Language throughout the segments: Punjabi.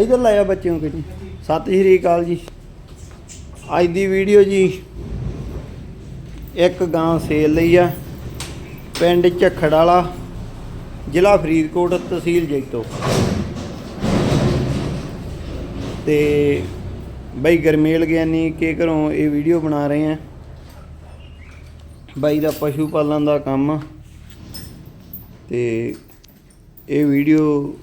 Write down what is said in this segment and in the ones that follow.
ਇਧਰ ਲਾਇਆ ਬੱਚਿਆਂ ਕਿ ਸਤਿ ਸ਼੍ਰੀ ਅਕਾਲ ਜੀ। ਅੱਜ ਦੀ ਵੀਡੀਓ ਜੀ ਇੱਕ ਗਾਂ ਸੇਲ ਲਈ ਆ, ਪਿੰਡ ਝੱਖੜ ਵਾਲਾ ਜ਼ਿਲ੍ਹਾ ਫਰੀਦਕੋਟ, ਤਹਿਸੀਲ ਜੈਤੋ। ਤੇ ਬਾਈ ਗਰਮੇਲ ਗਿਆਨੀ ਕੇ ਘਰੋਂ ਇਹ ਵੀਡੀਓ ਬਣਾ ਰਹੇ ਆ। ਬਾਈ ਦਾ ਪਸ਼ੂ ਪਾਲਣ ਦਾ ਕੰਮ ਆ। ਤੇ ਇਹ ਵੀਡੀਓ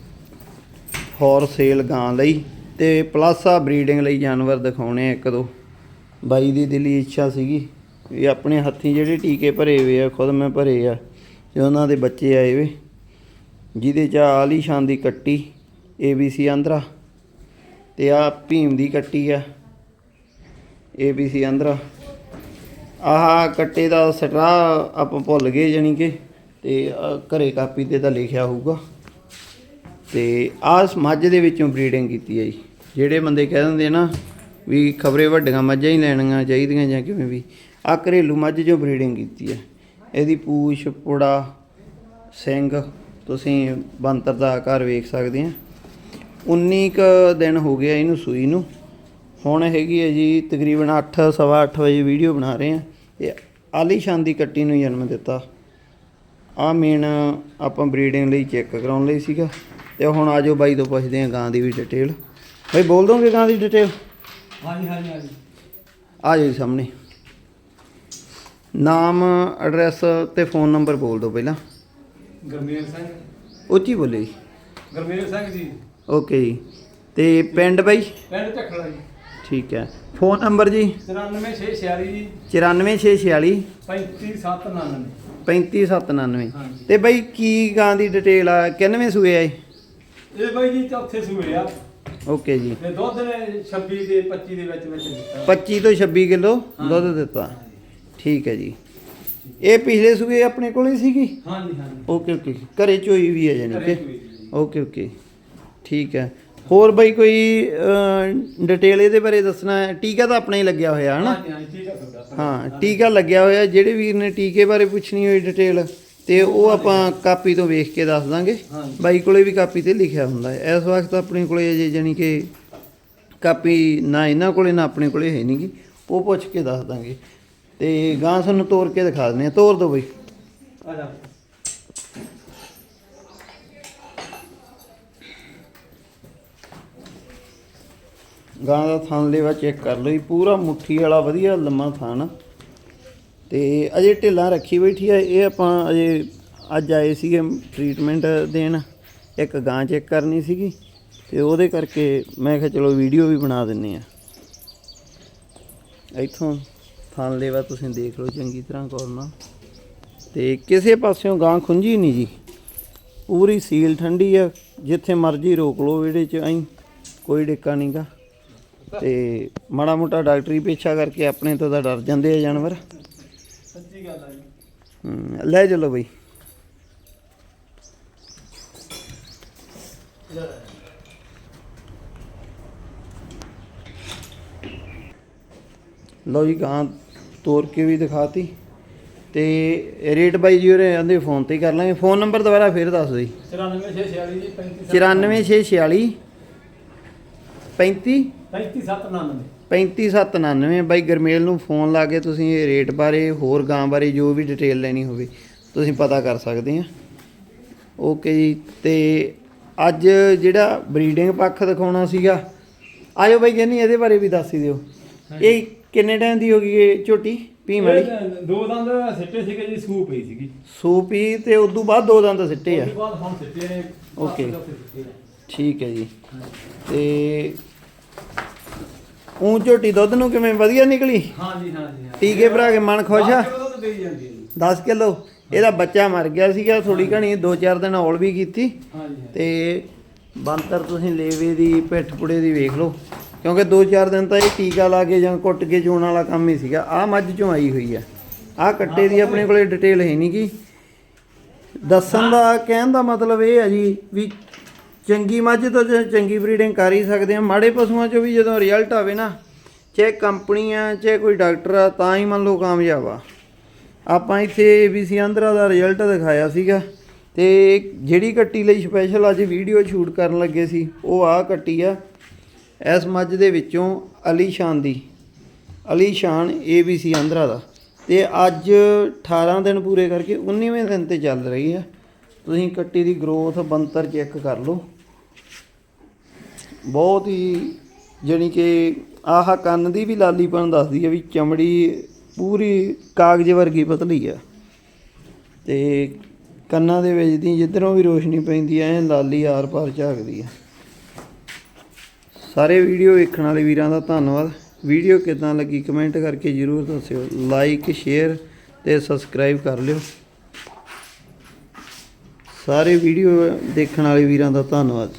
ਫੋਰ ਸੇਲ ਗਾਂ ਲਈ ਤੇ ਪਲਾਸਾ ਬਰੀਡਿੰਗ ਲਈ ਜਾਨਵਰ ਦਿਖਾਉਣੇ ਆ ਇੱਕ ਦੋ। ਬਾਈ ਦੀ ਦਿਲੀ ਇੱਛਾ ਸੀਗੀ ਇਹ ਆਪਣੇ ਹੱਥੀਂ ਜਿਹੜੇ ਟੀਕੇ ਭਰੇ ਹੋਏ ਆ, ਖੁਦ ਮੈਂ ਭਰੇ ਆ ਤੇ ਉਹਨਾਂ ਦੇ ਬੱਚੇ ਆਏ ਵੇ, ਜਿਹਦੇ ਚ ਆਹ ਆਲੀਸ਼ਾਨ ਦੀ ਕੱਟੀ ABC ਆਂਧਰਾ ਤੇ ਆ ਭੀਮ ਦੀ ਕੱਟੀ ਆ ABC ਆਂਧਰਾ। ਆਹ ਕੱਟੇ ਦਾ ਸਟਰਾ ਆਪਾਂ ਭੁੱਲ ਗਏ ਜਾਣੀ ਕਿ ਤੇ ਘਰੇ ਕਾਪੀ ਤੇ ਤਾਂ ਲਿਖਿਆ ਹੋਊਗਾ। ਤੇ ਆਹ ਮੱਝ ਦੇ ਵਿੱਚੋਂ ਬਰੀਡਿੰਗ ਕੀਤੀ ਹੈ ਜੀ। ਜਿਹੜੇ ਬੰਦੇ ਕਹਿ ਦਿੰਦੇ ਨਾ ਵੀ ਖਬਰੇ ਵੱਡੀਆਂ ਮੱਝਾਂ ਹੀ ਲੈਣੀਆਂ ਚਾਹੀਦੀਆਂ ਜਾਂ ਕਿਵੇਂ ਵੀ ਆ ਘਰੇਲੂ ਮੱਝ ਜੋ ਬਰੀਡਿੰਗ ਕੀਤੀ ਹੈ। ਇਹਦੀ ਪੂਛ, ਪੁੜਾ ਸਿੰਘ ਤੁਸੀਂ ਬੰਤਰ ਦਾ ਆਕਾਰ ਵੇਖ ਸਕਦੇ ਆ। 19 ਕ ਦਿਨ ਹੋ ਗਿਆ ਇਹਨੂੰ ਸੂਈ ਨੂੰ। ਹੁਣ ਹੈਗੀ ਹੈ ਜੀ ਤਕਰੀਬਨ 8 ਸਵਾ 8 ਵਜੇ ਵੀਡੀਓ ਬਣਾ ਰਹੇ ਆ। ਇਹ ਆਲੀਸ਼ਾਨ ਦੀ ਕੱਟੀ ਨੂੰ ਜਨਮ ਦਿੱਤਾ। ਆ ਮੇਨ ਆਪਾਂ ਬਰੀਡਿੰਗ ਲਈ ਚੈੱਕ ਕਰਾਉਣ ਲਈ ਸੀਗਾ। ਤੇ ਹੁਣ ਆਜੋ ਬਾਈ ਤੋਂ ਪੁੱਛਦੇ ਆ ਗਾਂ ਦੀ ਵੀ ਡਿਟੇਲ ਬਾਈ ਬੋਲ ਦੋਗੇ ਗਾਂ ਦੀ ਡਿਟੇਲ ਹਾਂਜੀ ਹਾਂਜੀ ਹਾਂਜੀ। ਆ ਜਾਓ ਜੀ ਸਾਹਮਣੇ। ਨਾਮ ਐਡਰੈਸ ਤੇ ਫੋਨ ਨੰਬਰ ਬੋਲ ਦਿਓ ਪਹਿਲਾਂ। ਗਰਮੇਲ ਸਿੰਘ। ਉੱਚੀ ਬੋਲੇ ਜੀ। ਗਰਮੇਲ ਸਿੰਘ ਜੀ। ਓਕੇ ਜੀ। ਤੇ ਪਿੰਡ ਬਾਈ? ਪਿੰਡ ਝਖੜਾ ਜੀ। ਠੀਕ ਹੈ। ਫੋਨ ਨੰਬਰ ਜੀ? 94646 ਜੀ। 94646 35799 35799 ਹਾਂਜੀ। ਤੇ ਬਾਈ ਕੀ ਗਾਂ ਦੀ ਡਿਟੇਲ ਆ? ਕਿੰਨਵੇਂ ਸੂਏ ਆ ਇਹ? ਇਹ ਬਾਈ ਜੀ ਚੌਥੇ ਸੂਏ ਆ। ਓਕੇ ਜੀ। ਤੇ ਦੁੱਧ ਨੇ 26 ਦੇ 25 ਦੇ ਵਿੱਚ ਵਿੱਚ ਦਿੱਤਾ। 25 ਤੋਂ 26 ਕਿਲੋ ਦੁੱਧ ਦਿੱਤਾ। ਠੀਕ ਹੈ ਜੀ। ਇਹ ਪਿਛਲੇ ਸੂਏ ਆਪਣੇ ਕੋਲ ਹੀ ਸੀਗੀ? ਹਾਂਜੀ ਹਾਂਜੀ। Okay okay. ਘਰੇ ਚੋਈ ਵੀ ਹੈ ਜਾਨੀ ਘਰੇ ਕਿ? ਚੋਈ ਵੀ ਹੈ ਜੀ। Okay okay. ਠੀਕ ਹੈ। ਹੋਰ ਬਾਈ ਕੋਈ ਡਿਟੇਲ ਇਹਦੇ ਬਾਰੇ ਦੱਸਣਾ ਹੈ? ਟੀਕਾ ਤਾਂ ਆਪਣਾ ਹੀ ਲੱਗਿਆ ਹੋਇਆ ਹੈ ਨਾ ਹਾਂ ਟੀਕਾ ਲੱਗਿਆ ਹੋਇਆ। ਜਿਹੜੇ ਵੀਰ ਨੇ ਟੀਕੇ ਬਾਰੇ ਪੁੱਛਣੀ ਹੋਈ ਡਿਟੇਲ ਤੇ ਉਹ ਆਪਾਂ ਕਾਪੀ ਤੋਂ ਵੇਖ ਕੇ ਦੱਸ ਦਾਂਗੇ। ਬਾਈ ਕੋਲੇ ਵੀ ਕਾਪੀ ਤੇ ਲਿਖਿਆ ਹੁੰਦਾ ਹੈ। ਇਸ ਵਕਤ ਆਪਣੇ ਕੋਲੇ ਅਜੇ ਜਾਨੀ ਕਿ ਕਾਪੀ ਨਾ ਇਹਨਾਂ ਕੋਲੇ ਨਾ ਆਪਣੇ ਕੋਲੇ ਹੈ ਨਹੀਂਗੀ ਉਹ ਪੁੱਛ ਕੇ ਦੱਸ ਦਾਂਗੇ। ਤੇ ਗਾਂ ਸਾਨੂੰ ਤੋੜ ਕੇ ਦਿਖਾ ਦਿੰਦੇ ਆ ਤੋੜ ਦੋ ਬਈ। ਆ ਜਾ। ਗਾਂ ਦਾ ਥਣ ਲੇਵਾ ਚੈੱਕ ਕਰ ਲਓ ਜੀ। ਪੂਰਾ ਮੁੱਠੀ ਵਾਲਾ ਵਧੀਆ ਲੰਮਾ ਥਣ ਤੇ ਅਜੇ ਢਿੱਲਾਂ ਰੱਖੀ ਬੈਠੀ ਆ। ਇਹ ਆਪਾਂ ਅਜੇ ਅੱਜ ਆਏ ਸੀਗੇ ਟ੍ਰੀਟਮੈਂਟ ਦੇਣ। ਇੱਕ ਗਾਂ ਚੈੱਕ ਕਰਨੀ ਸੀਗੀ। ਤੇ ਉਹਦੇ ਕਰਕੇ ਮੈਂ ਕਿਹਾ ਚਲੋ ਵੀਡੀਓ ਵੀ ਬਣਾ ਦਿੰਨੇ ਆ। ਇੱਥੋਂ ਥਣ ਲੇਵਾ ਤੁਸੀਂ ਦੇਖ ਲਓ ਚੰਗੀ ਤਰ੍ਹਾਂ ਗੌਰ ਨਾਲ ਤੇ ਕਿਸੇ ਪਾਸਿਓਂ ਗਾਂ ਖੁੰਝੀ ਨਹੀਂ ਜੀ। ਪੂਰੀ ਸੀਲ ਠੰਡੀ ਆ। ਜਿੱਥੇ ਮਰਜ਼ੀ ਰੋਕ ਲਓ ਵਿਹੜੇ 'ਚ। ਐਂ ਕੋਈ ਡਿੱਕਾ ਨਹੀਂਗਾ ਤੇ ਮਾੜਾ ਮੋਟਾ ਡਾਕਟਰੀ ਪੇਛਾ ਕਰਕੇ ਆਪਣੇ ਤੋਂ ਤਾਂ ਡਰ ਜਾਂਦੇ ਆ ਜਾਨਵਰ। ਸੱਚੀ ਗੱਲ ਆ ਜੀ। ਲੈ ਚਲੋ ਬਈ। ਲਓ ਜੀ ਗਾਂ ਤੋੜ ਕੇ ਵੀ ਦਿਖਾਤੀ। ਤੇ ਰੇਟ ਬਾਈ ਜੀ ਉਹਰੇ ਆਂਦੇ ਫੋਨ ਤੇ ਹੀ ਕਰ ਲਾਂਗੇ। ਫੋਨ ਨੰਬਰ ਦੁਬਾਰਾ ਫੇਰ ਦੱਸ ਦਿਓ ਜੀ। 94646 ਜੀ 35 94646 35 35799 35799 ਬਾਈ ਗਰਮੇਲ ਨੂੰ ਫੋਨ ਲਾ ਕੇ ਤੁਸੀਂ ਇਹ ਰੇਟ ਬਾਰੇ ਹੋਰ ਗਾਂ ਬਾਰੇ ਜੋ ਵੀ ਡਿਟੇਲ ਲੈਣੀ ਹੋਵੇ ਤੁਸੀਂ ਪਤਾ ਕਰ ਸਕਦੇ ਆ। ਓਕੇ ਜੀ ਤੇ ਅੱਜ ਜਿਹੜਾ ਬਰੀਡਿੰਗ ਪੱਖ ਦਿਖਾਉਣਾ ਸੀਗਾ ਆਇਓ ਬਾਈ ਜੰਨੀ ਇਹਦੇ ਬਾਰੇ ਵੀ ਦੱਸ ਹੀ ਦਿਓ। ਇਹ ਕਿੰਨੇ ਟਾਈਮ ਦੀ ਹੋ ਗਈ ਇਹ ਝੋਟੀ ਭੀਮ ਵਾਲੀ? ਦੋ ਦੰਦ ਸਿੱਟੇ ਸੀਗੇ ਜੀ ਸੂਪ ਪਈ ਸੀਗੀ। ਸੂਪੀ ਤੇ ਉਦੋਂ ਬਾਅਦ ਦੋ ਦੰਦ ਸਿੱਟੇ ਆ। ਉਸ ਤੋਂ ਬਾਅਦ ਹੁਣ ਸਿੱਟੇ ਨੇ ਨੇ। ਠੀਕ ਹੈ ਜੀ। ਤੇ ਉਹ ਝੋਟੀ ਦੁੱਧ ਨੂੰ ਕਿਵੇਂ? ਵਧੀਆ ਨਿਕਲੀ? ਹਾਂਜੀ ਹਾਂਜੀ ਟੀਕੇ ਭਰਾ ਕੇ ਮਨ ਖੁਸ਼ ਆ? ਦੁੱਧ ਦੇਈ ਜਾਂਦੀ ਹੈ ਜੀ। 10 ਕਿਲੋ? ਇਹਦਾ ਬੱਚਾ ਮਰ ਗਿਆ ਸੀਗਾ ਥੋੜੀ ਘਣੀ 2-4 ਦਿਨ ਔਲ ਵੀ ਕੀਤੀ। ਹਾਂਜੀ ਤੇ ਬੰਤਰ ਤੁਸੀਂ ਲੇਵੇ ਦੀ ਪਿੱਠ ਪੁੜੇ ਦੀ ਵੇਖ ਲਓ। ਕਿਉਂਕਿ 2-4 ਦਿਨ ਤਾਂ ਇਹ ਟੀਕਾ ਲਾ ਕੇ ਜਾਂ ਕੁੱਟ ਕੇ ਚੋਣ ਵਾਲਾ ਕੰਮ ਹੀ ਸੀਗਾ। ਆਹ ਮੱਝ ਚੋਂ ਆਈ ਹੋਈ ਆ। ਆਹ ਕੱਟੇ ਦੀ ਆਪਣੇ ਕੋਲੇ ਡਿਟੇਲ ਹੈ ਨਹੀਂ ਗੀ। ਦੱਸਣ ਦਾ ਕਹਿਣ ਦਾ ਮਤਲਬ ਇਹ ਹੈ ਜੀ ਵੀ ਚੰਗੀ ਮੱਝ ਤੋਂ ਜੇ ਚੰਗੀ ਬਰੀਡਿੰਗ ਕਰ ਹੀ ਸਕਦੇ ਆ। ਮਾੜੇ ਪਸ਼ੂਆਂ ਚੋਂ ਵੀ ਜਦੋਂ ਰਿਜ਼ਲਟ ਆਵੇ ਨਾ, ਚਾਹੇ ਕੰਪਨੀ ਆ ਚਾਹੇ ਕੋਈ ਡਾਕਟਰ ਆ, ਤਾਂ ਹੀ ਮੰਨ ਲਓ ਕਾਮਯਾਬ ਆ। ਆਪਾਂ ਇੱਥੇ ABC ਆਂਧਰਾ ਦਾ ਰਿਜ਼ਲਟ ਦਿਖਾਇਆ ਸੀਗਾ ਤੇ ਜਿਹੜੀ ਕੱਟੀ ਲਈ ਸਪੈਸ਼ਲ ਅੱਜ ਵੀਡੀਓ ਸ਼ੂਟ ਕਰਨ ਲੱਗੇ ਸੀ, ਉਹ ਆਹ ਕੱਟੀ ਆ। ਇਸ ਮੱਝ ਦੇ ਵਿੱਚੋਂ ਅਲੀ ਸ਼ਾਨ ਦੀ ਅਲੀ ਸ਼ਾਨ ABC ਆਂਧਰਾ ਦਾ। ਤੇ ਅੱਜ 18 ਦਿਨ ਪੂਰੇ ਕਰਕੇ 19ਵੇਂ ਦਿਨ ਤੇ ਚੱਲ ਰਹੀ ਆ। ਤੁਸੀਂ ਕੱਟੀ ਦੀ ਗਰੋਥ ਬੰਤਰ ਚੈੱਕ ਕਰ ਲਓ। ਬਹੁਤ ਹੀ ਜਾਣੀ ਕਿ ਆਹ ਕੰਨ ਦੀ ਵੀ ਲਾਲੀਪਨ ਦੱਸਦੀ ਹੈ ਵੀ ਚਮੜੀ ਪੂਰੀ ਕਾਗਜ਼ ਵਰਗੀ ਪਤਲੀ ਆ। ਤੇ ਕੰਨਾਂ ਦੇ ਵਿੱਚ ਦੀ ਜਿੱਧਰੋਂ ਵੀ ਰੋਸ਼ਨੀ ਪੈਂਦੀ ਐ ਲਾਲੀ ਆਰ ਪਾਰ ਝਾਕਦੀ ਆ। ਸਾਰੇ ਵੀਡੀਓ ਵੇਖਣ ਵਾਲੇ ਵੀਰਾਂ ਦਾ ਧੰਨਵਾਦ। ਵੀਡੀਓ ਕਿਦਾਂ ਲੱਗੀ ਕਮੈਂਟ ਕਰਕੇ ਜਰੂਰ ਦੱਸਿਓ। ਲਾਈਕ ਸ਼ੇਅਰ ਤੇ ਸਬਸਕ੍ਰਾਈਬ ਕਰ ਲਿਓ। ਸਾਰੇ ਵੀਡੀਓ ਦੇਖਣ ਵਾਲੇ ਵੀਰਾਂ ਦਾ ਧੰਨਵਾਦ।